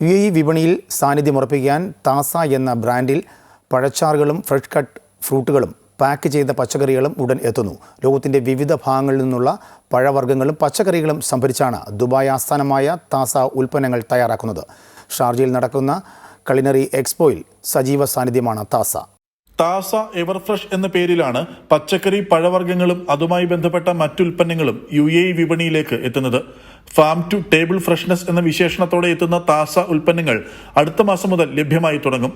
U A E വിപണിയിൽ സാന്നിധ്യമുറപ്പിക്കാൻ താസ എന്ന ബ്രാൻഡിൽ പഴച്ചാറുകളും ഫ്രഷ് കട്ട് ഫ്രൂട്ടുകളും പാക്ക് ചെയ്ത പച്ചക്കറികളും ഉടൻ എത്തുന്നു. ലോകത്തിന്റെ വിവിധ ഭാഗങ്ങളിൽ നിന്നുള്ള പഴവർഗങ്ങളും പച്ചക്കറികളും സംഭരിച്ചാണ് ദുബായ് ആസ്ഥാനമായ താസ ഉൽപ്പന്നങ്ങൾ തയ്യാറാക്കുന്നത്. ഷാർജയിൽ നടക്കുന്ന കളിനറി എക്സ്പോയിൽ സജീവ സാന്നിധ്യമാണ് താസ. താസ എവർഫ്രഷ് എന്ന പേരിലാണ് പച്ചക്കറി പഴവർഗങ്ങളും അതുമായി ബന്ധപ്പെട്ട മറ്റുൽപ്പന്നങ്ങളും യു എ വിപണിയിലേക്ക് എത്തുന്നത്. ഫാം ടു ടേബിൾ ഫ്രഷ്നെസ് എന്ന വിശേഷണത്തോടെ എത്തുന്ന താസ ഉൽപ്പന്നങ്ങൾ അടുത്ത മാസം മുതൽ ലഭ്യമായി തുടങ്ങും.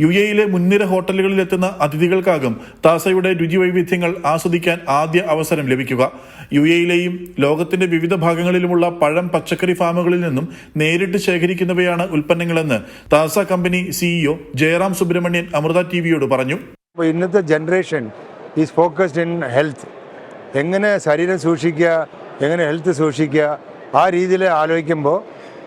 യു എയിലെ മുൻനിര ഹോട്ടലുകളിൽ എത്തുന്ന അതിഥികൾക്കാകും താസയുടെ രുചി വൈവിധ്യങ്ങൾ ആസ്വദിക്കാൻ ആദ്യ അവസരം ലഭിക്കുക. യു എയിലെയും ലോകത്തിന്റെ വിവിധ ഭാഗങ്ങളിലുമുള്ള പഴം പച്ചക്കറി ഫാമുകളിൽ നിന്നും നേരിട്ട് ശേഖരിക്കുന്നവയാണ് ഉൽപ്പന്നങ്ങളെന്ന് Taaza company CEO Jayaram Subramanian Amrita T വിയോട് പറഞ്ഞു. ഇന്നത്തെ generation is focused in health എങ്ങനെ ശരീരം സൂക്ഷിക്കുക എങ്ങനെ ഹെൽത്ത് സൂക്ഷിക്കുക ആ രീതിയിൽ ആലോചിക്കുമ്പോൾ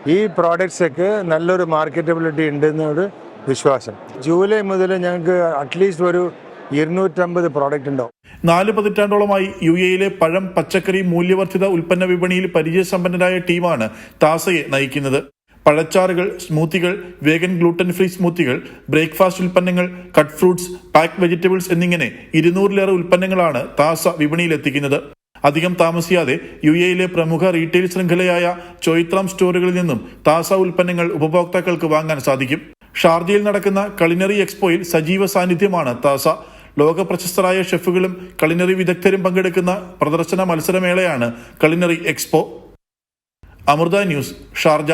ഈ പ്രോഡക്റ്റ്സൊക്കെ നല്ലൊരു മാർക്കറ്റബിലിറ്റി ഉണ്ടെന്നൊരു വിശ്വാസം. ജൂലൈ മുതൽ ഞങ്ങൾക്ക് അറ്റ്ലീസ്റ്റ് ഒരു ഇരുന്നൂറ്റമ്പത് പ്രോഡക്റ്റ് ഉണ്ടാവും. നാല് പതിറ്റാണ്ടോളമായി യു എയിലെ പഴം പച്ചക്കറി മൂല്യവർദ്ധിത ഉൽപ്പന്ന വിപണിയിൽ പരിചയസമ്പന്നരായ ടീമാണ് താസയെ നയിക്കുന്നത്. പഴച്ചാറുകൾ സ്മൂത്തികൾ വേഗൻ ഗ്ലൂട്ടൻ ഫ്രീ സ്മൂത്തികൾ ബ്രേക്ക്ഫാസ്റ്റ് ഉൽപ്പന്നങ്ങൾ കട്ട് ഫ്രൂട്ട്സ് പാക്ക് വെജിറ്റബിൾസ് എന്നിങ്ങനെ ഇരുന്നൂറിലേറെ ഉൽപ്പന്നങ്ങളാണ് താസ വിപണിയിലെത്തിക്കുന്നത്. അധികം താമസിയാതെ യു എയിലെ പ്രമുഖ റീറ്റെയിൽ ശൃംഖലയായ ചോയിത്രാം സ്റ്റോറുകളിൽ നിന്നും താസ ഉൽപ്പന്നങ്ങൾ ഉപഭോക്താക്കൾക്ക് വാങ്ങാൻ സാധിക്കും. ഷാർജയിൽ നടക്കുന്ന കളിനറി എക്സ്പോയിൽ സജീവ സാന്നിധ്യമാണ് താസ. ലോക പ്രശസ്തരായ ഷെഫുകളും കളിനറി വിദഗ്ധരും പങ്കെടുക്കുന്ന പ്രദർശന മത്സരമേളയാണ് culinary expo Amrita news Sharjah.